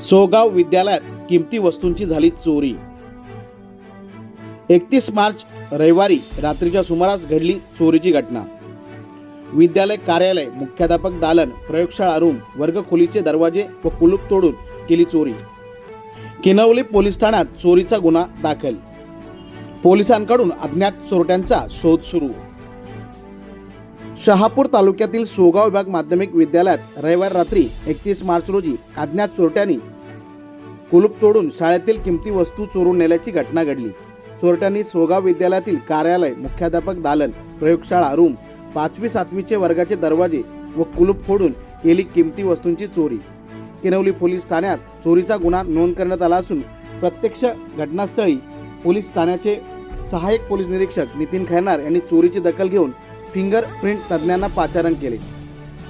सोगाव विद्यालयात किमती वस्तूंची झाली चोरी. एकतीस मार्च रविवारी रात्रीच्या सुमारास घडली चोरीची घटना. विद्यालय कार्यालय मुख्याध्यापक दालन प्रयोगशाळा रूम वर्गखोलीचे दरवाजे व कुलूप तोडून केली चोरी. किनवली पोलीस ठाण्यात चोरीचा गुन्हा दाखल. पोलिसांकडून अज्ञात चोरट्यांचा शोध सुरू. शहापूर तालुक्यातील सोगाव विभाग माध्यमिक विद्यालयात रविवार रात्री एकतीस मार्च रोजी अज्ञात चोरट्यांनी कुलूप तोडून शाळेतील किमती वस्तू चोरून नेल्याची घटना घडली. चोरट्यांनी सोगाव विद्यालयातील कार्यालय मुख्याध्यापक दालन प्रयोगशाळा रूम पाचवी सातवीचे वर्गाचे दरवाजे व कुलूप फोडून केली किमती वस्तूंची चोरी. किनवली पोलीस ठाण्यात चोरीचा गुन्हा नोंद करण्यात आला असून प्रत्यक्ष घटनास्थळी पोलीस ठाण्याचे सहाय्यक पोलीस निरीक्षक नितीन खैरनार यांनी चोरीची दखल घेऊन फिंगरप्रिंट तज्ज्ञांना पाचारण केले.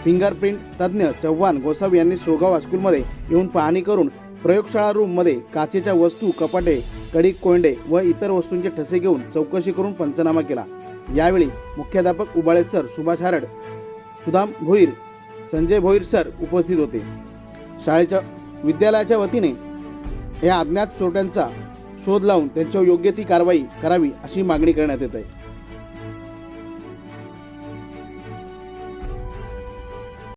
फिंगरप्रिंट तज्ज्ञ चव्हाण गोसावी यांनी सोगाव हायस्कूलमध्ये येऊन पाहणी करून प्रयोगशाळा रूममध्ये काचेच्या वस्तू कपाटे कडी कोंडे व इतर वस्तूंचे ठसे घेऊन चौकशी करून पंचनामा केला. यावेळी मुख्याध्यापक उबाळे सर सुभाष हारड सुदाम भोईर संजय भोईर सर उपस्थित होते. शाळेच्या विद्यालयाच्या वतीने या अज्ञात चोरट्यांचा शोध लावून त्यांच्यावर योग्य ती कारवाई करावी अशी मागणी करण्यात येत आहे.